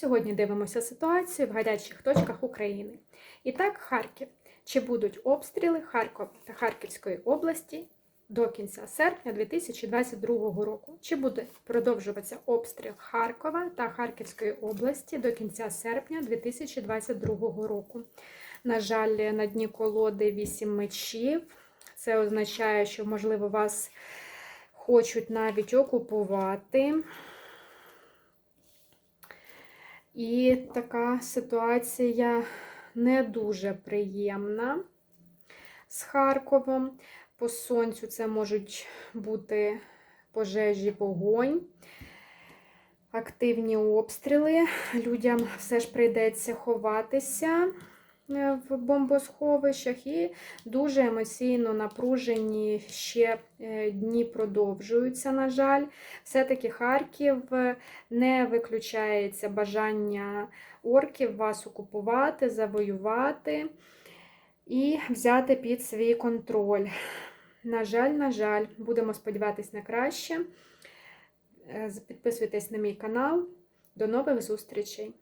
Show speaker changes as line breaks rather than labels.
Сьогодні дивимося ситуацію в гарячих точках України. І так, Харків. Чи будуть обстріли Харкова та Харківської області до кінця серпня 2022 року? Чи буде продовжуватися обстріл Харкова та Харківської області до кінця серпня 2022 року? На жаль, на дні колоди 8 мечів. Це означає, що, можливо, вас хочуть навіть окупувати. І така ситуація не дуже приємна з Харковом. По сонцю це можуть бути пожежі, вогонь, активні обстріли. Людям все ж прийдеться ховатися в бомбосховищах і дуже емоційно напружені ще е, дні продовжуються, на жаль. Все-таки Харків е, не виключається бажання орків вас окупувати, завоювати і взяти під свій контроль. На жаль, на жаль, будемо сподіватися на краще. Е, Підписуйтесь на мій канал. До нових зустрічей!